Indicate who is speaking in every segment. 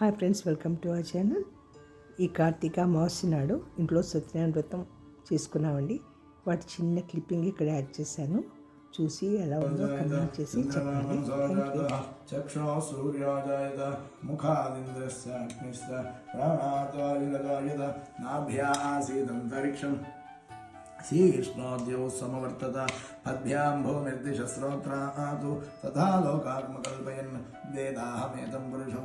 Speaker 1: Hi friends welcome to our channel. ఈ కార్తీక అమావాస్య నాడు ఇంట్లో సత్యనారాయణ వ్రతం చేసుకున్నామండి. వాటి చిన్న క్లిప్పింగ్ ఇక్కడ యాడ్ చేశాను. చూసి ఎలా ఉందో కమెంట్ చేసి చెప్పండి.
Speaker 2: చక్షుణ సూర్యోదయత పద్భ్యాంభో నిర్దిశ శ్రోత్రాతు తథా లోకాత్మకల్పయన్ వేదాహమేతం పురుషం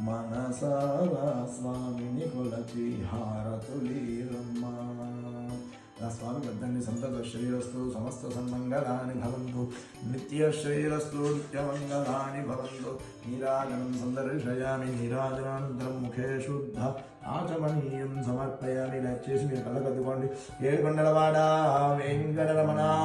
Speaker 2: మనసారా స్వామిని కొలచి హారతులీరమ్మ. నా స్వామి పెద్దండి సంతత శ్రీరస్తు సమస్త సన్మంగళాని భవంతు. నిత్య శ్రీరస్తు నిత్యమంగళాని భవంతు. నీరాజనం సందర్శయామి నీరాజనానంతరం ముఖే శుద్ధ. ఆచమనీయం సమర్పయామి. ఇలా చేసి మీరు కళ్ళకద్దుకోండి ఏడుకొండలవాడ వెంకటరమణ గోవింద